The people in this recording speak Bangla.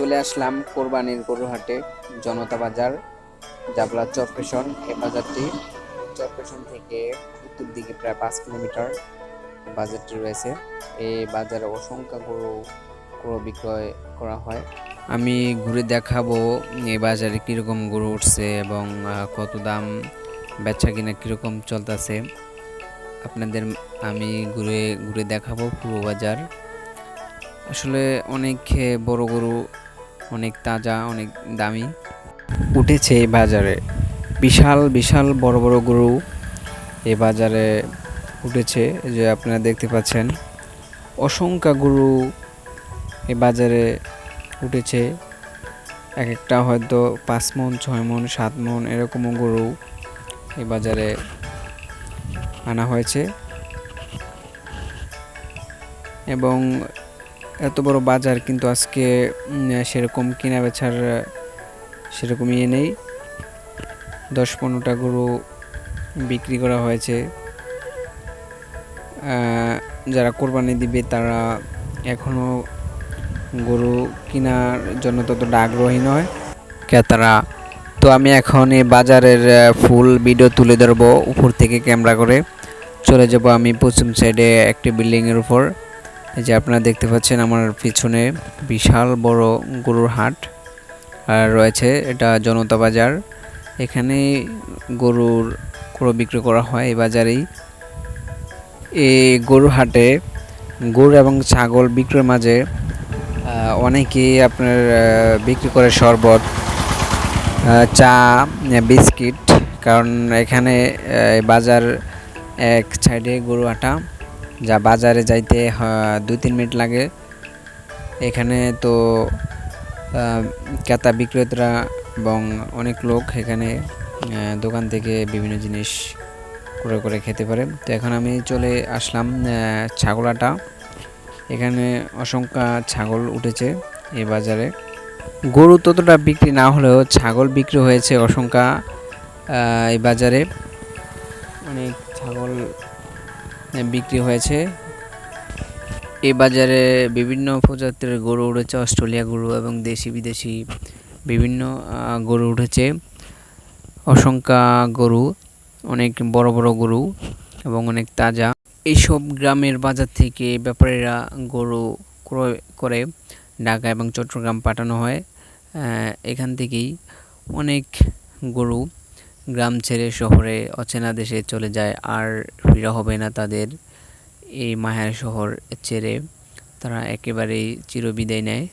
চলে আসলাম কোরবানির গরুহাটে জনতা বাজার, জাবলা চরপেশন এই বাজারটি। চরপেশন থেকে উত্তর দিকে প্রায় পাঁচ কিলোমিটার বাজারটি রয়েছে। এই বাজারে অসংখ্য গরু ক্রয় বিক্রয় করা হয়। আমি ঘুরে দেখাবো এই বাজারে কীরকম গরু উঠছে এবং কত দাম বেচা কিনা কীরকম চলতেছে। আপনাদের আমি ঘুরে ঘুরে দেখাবো পুরো বাজার। আসলে অনেক বড় গরু অনেক তাজা, অনেক দামি। উঠেছে এই বাজারে। বিশাল বিশাল বড় বড় গরু এই বাজারে উঠেছে। যে আপনারা দেখতে পাচ্ছেন, অসংখ্য গরু এই বাজারে উঠেছে। এক একটা হয়তো পাঁচ মন, ছয় মন, সাত মন এরকমও গরু এই বাজারে আনা হয়েছে। এবং এত বড় বাজার, কিন্তু আজকে সেরকম কেনা বেচার সেরকম ইয়ে নেই। দশ পনেরোটা গরু বিক্রি করা হয়েছে। যারা কোরবানি দিবে, তারা এখনও গরু কেনার জন্য ততটা আগ্রহী নয়। ক্রেতারা, তো আমি এখন এই বাজারের ফুল ভিডিও তুলে ধরবো উপর থেকে ক্যামেরা করে। চলে যাব আমি পশ্চিম সাইডে একটি বিল্ডিংয়ের উপর। এই যে আপনারা দেখতে পাচ্ছেন আমার পিছনে বিশাল বড় গরুর হাট। আর রয়েছে এটা জনতা বাজার। এখানে গরুর ক্রয় বিক্রয় করা হয় এই বাজারেই। এই গরুর হাটে গরু এবং ছাগল বিক্রয়ের মাঝে অনেকেই আপনার বিক্রি করে শরবত চা, বিস্কিট। কারণ এখানে বাজার এক সাইডে গরু হাটা যা বাজারে যাইতে দুই তিন মিনিট লাগে। এখানে তো ক্রেতা বিক্রেতারা এবং অনেক লোক এখানে দোকান থেকে বিভিন্ন জিনিস করে করে খেতে পারে। তো এখন আমি চলে আসলাম ছাগলাটা। এখানে অসংখ্য ছাগল উঠেছে এই বাজারে। গরু ততটা বিক্রি না হলেও ছাগল বিক্রি হয়েছে অসংখ্য এই বাজারে। অনেক ছাগল বিক্রি হয়েছে। এই বাজারে বিভিন্ন প্রজাতির গরু উঠেছে, অস্ট্রেলিয়া গরু এবং দেশি বিদেশি বিভিন্ন গরু উঠেছে। অসংখ্য গরু, অনেক বড় বড় গরু এবং অনেক তাজা। এইসব গ্রামের বাজার থেকে ব্যাপারীরা গরু ক্রয় করে ঢাকা এবং চট্টগ্রাম পাঠানো হয়। এখান থেকেই অনেক গরু গ্রাম ছেড়ে শহরে অচেনা দেশে চলে যায় আর ফিরা হবে না তাদের। এই মায়ার শহর ছেড়ে তারা একেবারেই চিরবিদায় নেয়।